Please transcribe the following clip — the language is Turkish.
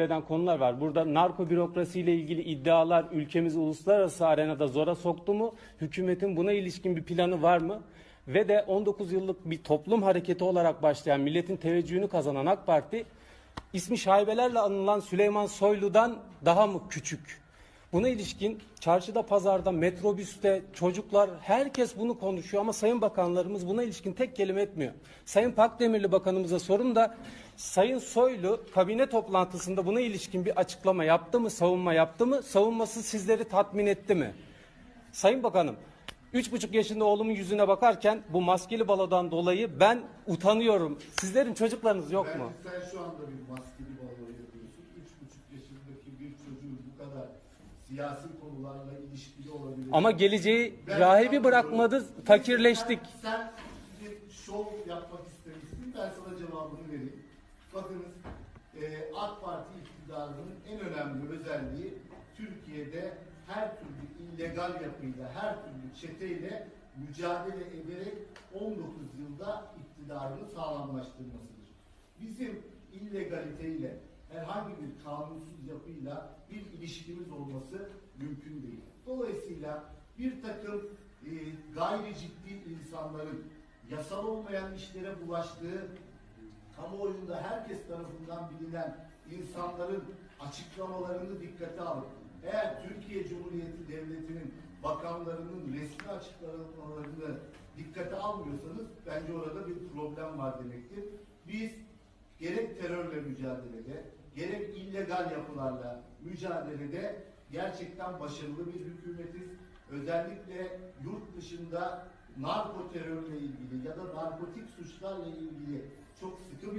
eden konular var. Burada narko bürokrasiyle ilgili iddialar ülkemizi uluslararası arenada zora soktu mu? Hükümetin buna ilişkin bir planı var mı? Ve de 19 yıllık bir toplum hareketi olarak başlayan milletin teveccühünü kazanan AK Parti ismi şaibelerle anılan Süleyman Soylu'dan daha mı küçük? Buna ilişkin çarşıda, pazarda, metrobüste, çocuklar herkes bunu konuşuyor ama Sayın Bakanlarımız buna ilişkin tek kelime etmiyor. Sayın Pakdemirli Bakanımıza sorun da Sayın Soylu kabine toplantısında buna ilişkin bir açıklama yaptı mı, savunma yaptı mı? Savunması sizleri tatmin etti mi? Sayın Bakanım, üç buçuk yaşında oğlumun yüzüne bakarken bu maskeli balodan dolayı ben utanıyorum. Sizlerin çocuklarınız yok mu? Bence sen şu anda bir maskeli balo yapıyorsun. Üç buçuk yaşındaki bir çocuğun bu kadar siyasi konularla ilişkili olabilir. Ama geleceği Ben rahibi bırakmadı, fakirleştik. Sen, sen bir şov yapmak istemişsin. Ben sana cevabını vereyim. Bakınız e, AK Parti iktidarının en önemli özelliği Türkiye'de her türlü illegal yapıyla, her türlü çeteyle mücadele ederek 19 yılda iktidarını sağlamlaştırmasıdır. Bizim illegaliteyle herhangi bir kanunsuz yapıyla bir ilişkimiz olması mümkün değil. Dolayısıyla bir takım e, gayri ciddi insanların yasal olmayan işlere bulaştığı, kamuoyunda herkes tarafından bilinen insanların açıklamalarını dikkate alıp eğer Türkiye Cumhuriyeti Devleti'nin bakanlarının resmi açıklamalarını dikkate almıyorsanız bence orada bir problem var demektir. Biz gerek terörle mücadelede, gerek illegal yapılarla mücadelede gerçekten başarılı bir hükümetiz. Özellikle yurt dışında narko terörle ilgili ya da narkotik suçlarla ilgili çok sıkı bir